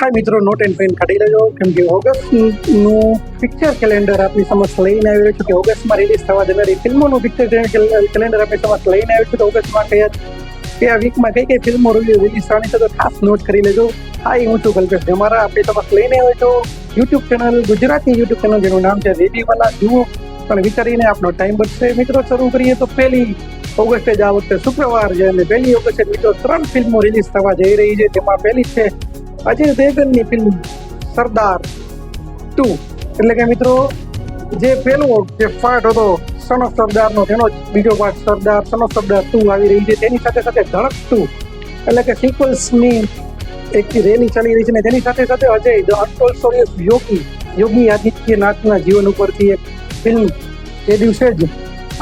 હા મિત્રો not and pen કાઢી લેજો. કેમ કે ઓગસ્ટનું પિક્ચર કેલેન્ડર આપની સમક્ષ લઈને આવી રહ્યું છે કે ઓગસ્ટમાં રિલીઝ થવા જનારી ફિલ્મોનું પિક્ચર કેલેન્ડર આપની સમક્ષ લઈને આવ્યું છે તો ઓગસ્ટમાં કયા કયા વીકમાં કઈ કઈ ફિલ્મો રિલીઝ થવાની છે તો ખાસ નોટ કરી લેજો. હા એ હું છું કલ્પેશ અમારા આપણી સમક્ષ લઈને આવ્યો છો. YouTube channel Gujarati YouTube channel જેનું નામ છે રેડીવાલા જુઓ. પણ વિચારીને આપણો ટાઈમ બચશે. મિત્રો, શરૂ કરીએ તો પહેલી ઓગસ્ટે જ આ વખતે શુક્રવાર છે અને પહેલી ઓગસ્ટે મિત્રો ત્રણ ફિલ્મો રિલીઝ થવા જઈ રહી છે. જેમાં પહેલી છે અજય દેવગનની ફિલ્મ સરદાર ટુ એટલે કે મિત્રો, જે પેલો જે પાર્ટ હતો સન ઓફ સરદારનો તેનો જ બીજો part Sardaar son of Sardaar two આવી રહી છે. તેની સાથે સાથે ધડક ટુ એટલે કે સિક્વલ્સની એક રેલી ચાલી રહી છે ને તેની સાથે સાથે Ajay the untold story of Yogi Yogi આદિત્યનાથના જીવન ઉપરથી એક ફિલ્મ એ દિવસે જ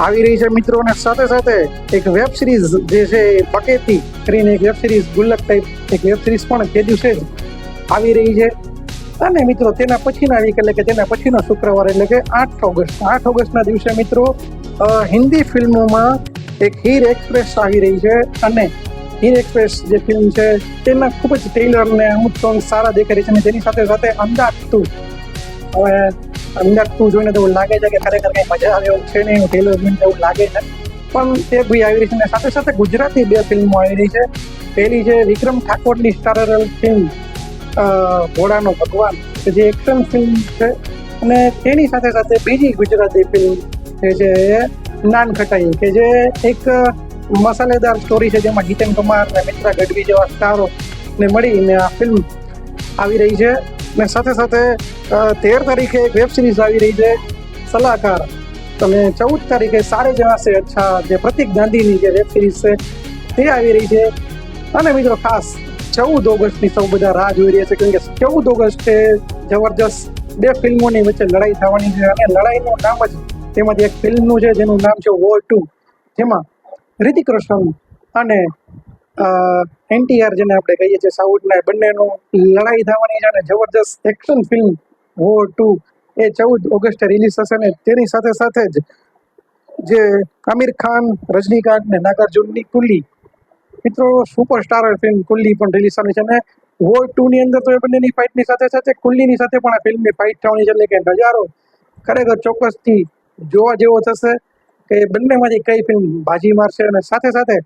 આવી રહી છે મિત્રો. અને સાથે સાથે એક વેબ સિરીઝ જે છે પકેતી કરીને એક વેબ સિરીઝ ગુલ્લક ટાઈપ એક વેબ સિરીઝ પણ તે દિવસે જ આવી રહી છે. અને મિત્રો, તેના પછીના વીક એટલે કે તેના પછીનો શુક્રવાર એટલે કે આઠ ઓગસ્ટ. આઠ ઓગસ્ટના દિવસે મિત્રો હિન્દી ફિલ્મોમાં એક હીર એક્સપ્રેસ આવી રહી છે. અને હીર એક્સપ્રેસ જે ફિલ્મ છે, તેના ખૂબ જ ટ્રેલર ને અમુક સોંગ સારા રહી છે. અને તેની સાથે સાથે અંદાજ ટુ હવે અંદાજ ટુ જોઈને તો એવું લાગે છે કે ખરેખર કઈ મજા આવે એવું છે નહીં ટેલર જોઈને એવું લાગે છે. પણ તે ભાઈ આવી રહી છે. અને સાથે સાથે ગુજરાતી બે ફિલ્મો આવી રહી છે. પહેલી છે વિક્રમ ઠાકોરની સ્ટારરલ ફિલ્મ ઘોડાનો ભગવાન, કે જે એક્શન ફિલ્મ છે. અને તેની સાથે સાથે બીજી ગુજરાતી ફિલ્મ જે છે એ નાન ખટાઈ, કે જે એક મસાલેદાર સ્ટોરી છે જેમાં જીતન કુમાર અને મિત્રા ગઢવી જેવા સ્ટારો ને મળીને આ ફિલ્મ આવી રહી છે. અને સાથે સાથે તેર તારીખે એક વેબ સિરીઝ આવી રહી છે, સલાહકાર. અને ચૌદ તારીખે સારે જણા છે, અચ્છા, જે પ્રતિક ગાંધીની જે વેબ સિરીઝ છે, તે આવી રહી છે. અને મિત્રો ખાસ, ચૌદ ઓગસ્ટની સૌ બધા રાહ જોઈ રહ્યા છે, કેમ કે ચૌદ ઓગસ્ટે જબરજસ્ત બે ફિલ્મોની વચ્ચે લડાઈ થવાની છે, અને લડાઈનું નામ જ તેમાંથી એક ફિલ્મનું છે, જેનું નામ છે વોર ટુ જેમાં રિતિક રોશન અને એનટીઆર જેને આપણે કહીએ છીએ, સાઉથના બંનેનું લડાઈ થવાની છે અને જબરજસ્ત એક્શન ફિલ્મ વોર ટુ એ ચૌદ ઓગસ્ટે રિલીઝ થશે ને તેની સાથે સાથે જ જે આમિર ખાન, રજનીકાંત ને નાગાર્જુનની કુલ્લી, મિત્રો સુપરસ્ટાર ફિલ્મ કુલ્લી પણ રિલીઝ થવાની છે અને વોર ટુ ની અંદર તો એ બંનેની ફાઇટની સાથે સાથે કુલ્લીની સાથે પણ આ ફિલ્મની ફાઇટ થવાની છે એટલે કે નજારો ખરેખર ચોક્કસથી જોવા જેવો થશે કે બંનેમાંથી કઈ ફિલ્મ બાજી મારશે અને સાથે સાથે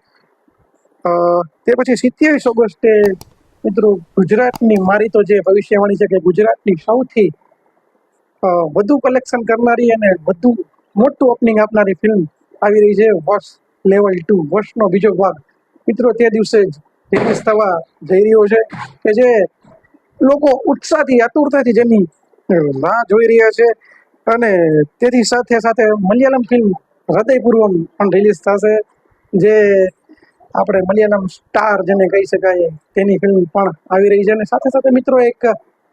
તે પછી સિત્યાવીસ ઓગસ્ટે મિત્રો ગુજરાતની મારી તો જે ભવિષ્યવાણી છે કે ગુજરાતની સૌથી વધુ કલેક્શન કરનારી અને વધુ મોટું ઓપનિંગ આપનારી ફિલ્મ આવી રહી છે વોશ લેવલ ટુ વોશનો બીજો ભાગ. મિત્રો તે દિવસે જ રિલીઝ થવા જઈ રહ્યો છે કે જે લોકો ઉત્સાહથી, આતુરતાથી જેની રાહ જોઈ રહ્યા છે અને તેથી સાથે સાથે મલયાલમ ફિલ્મ હૃદયપૂર્વમ પણ રિલીઝ થશે. જે આપણે મલયાલમ સ્ટાર જેને કહી શકાય, તેની ફિલ્મ પણ આવી રહી છે. અને સાથે સાથે મિત્રો એક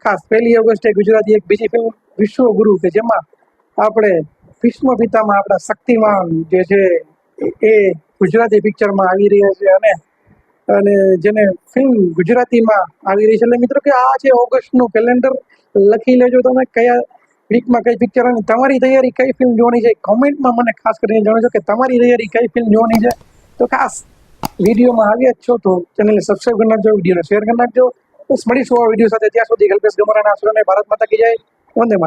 ખાસ પહેલી ઓગસ્ટે ગુજરાતી એક બીજી ફિલ્મ વિશ્વગુરુ કે જેમાં આપણે ભીષ્મ પિતામાં આપણા શક્તિમાન જે છે, એ- ગુજરાતી પિક્ચરમાં આવી રહ્યા છે. અને અને જેને ફિલ્મ ગુજરાતીમાં આવી રહી છે. એટલે મિત્રો કે આ છે ઓગસ્ટનું કેલેન્ડર લખી લેજો તમે કયા વીકમાં કઈ પિક્ચર અને તમારી તૈયારી કઈ ફિલ્મ જોવાની છે. કોમેન્ટમાં મને ખાસ કરીને જણાવજો કે તમારી તૈયારી કઈ ફિલ્મ જોવાની છે. તો ખાસ વિડીયોમાં આવ્યા જ છો તો ચેનલને સબસ્ક્રાઈબ કરી નાખજો, વિડીયોને શેર કરી નાખજો. બસ મળીશું આ વીડિયો સાથે. ત્યાં સુધી કલ્પેશ ગમરાના આશ્રમને ભારત માતા કી જાય. વંદે માતરમ